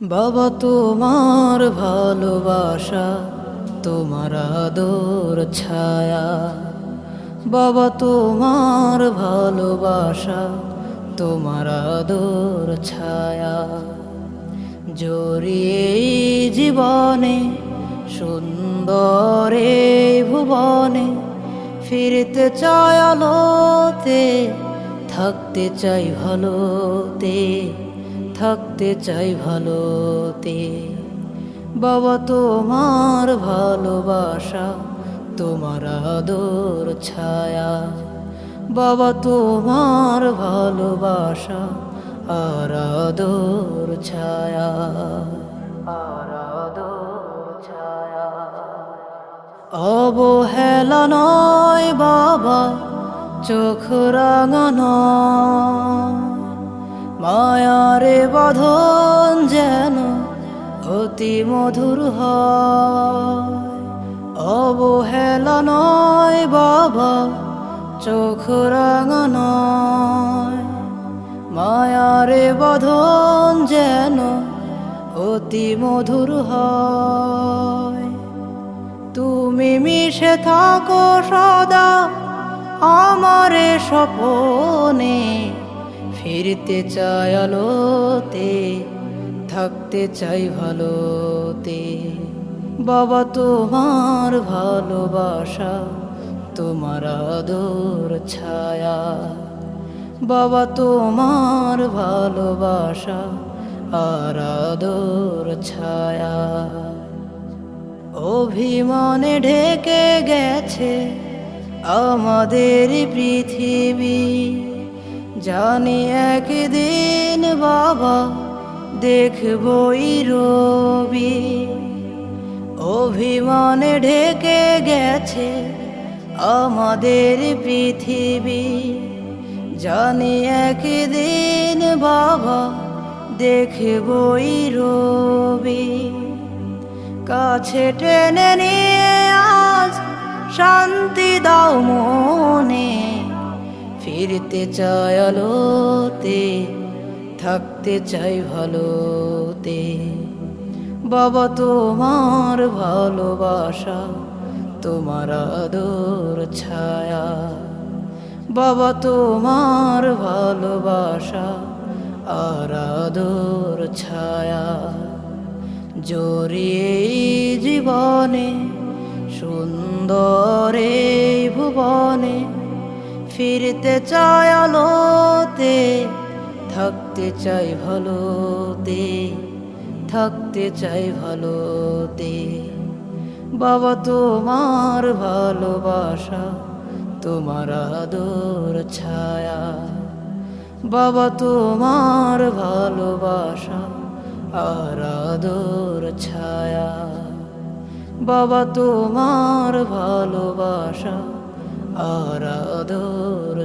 বাবা, তোমার ভালোবাসা, তোমার আদর, ছায়া। বাবা, তোমার ভালোবাসা, তোমার আদর, ছায়া। জড়িয়ে জীবনে, সুন্দরে ভুবনে, ফিরতে চাই আলোতে, থাকতে চাই ভালোতে। থাকতে চাই ভালোতে। বাবা, তোমার ভালোবাসা, তোমার আদর, ছায়া। বাবা, তোমার ভালোবাসা, আর আদর, ছায়া। আর আদর, ছায়া। অবহেলা নয় বাবা, চোখ রাঙানো। মায়ারে বাঁধন যেন অতি মধুর অবহেলা নয় বাবা, চোখ রাঙানো মায়ারে বাঁধন যেন অতি মধুর হয়। তুমি মিশে থাকো সদা আমারে স্বপনে। ফিরতে চাই আলোতে, থাকতে চাই ভালোতে। বাবা, তোমার ভালোবাসা, তোমার আদর, ছায়া। বাবা, তোমার ভালোবাসা আর আদর, ছায়া। অভিমানে ঢেকে গেছে আমাদের পৃথিবী। জানি একদিন বাবা দেখবই রবি। অভিমানে ঢেকে গেছে আমাদের পৃথিবী। জানি একদিন বাবা দেখবই রবি। কাছে টেনে নিয়ে আজ শান্তি দাও মনে ফিরতে চাই আলোতে, থাকতে চাই ভালোতে। বাবা, তোমার ভালোবাসা, তোমার আদর, ছায়া। বাবা, তোমার ভালোবাসা, আর আদর, ছায়া। জড়িয়ে জীবনে, সুন্দরে ভুবনে ফিরতে চাই আলোতে, থাকতে চাই ভালোতে, থাকতে চাই ভালোতে। বাবা, তোমার ভালোবাসা, তোমার আদর, ছায়া। বাবা, তোমার ভালোবাসা আর আদর, ছায়া। বাবা, তোমার ভালোবাসা 알아두르차야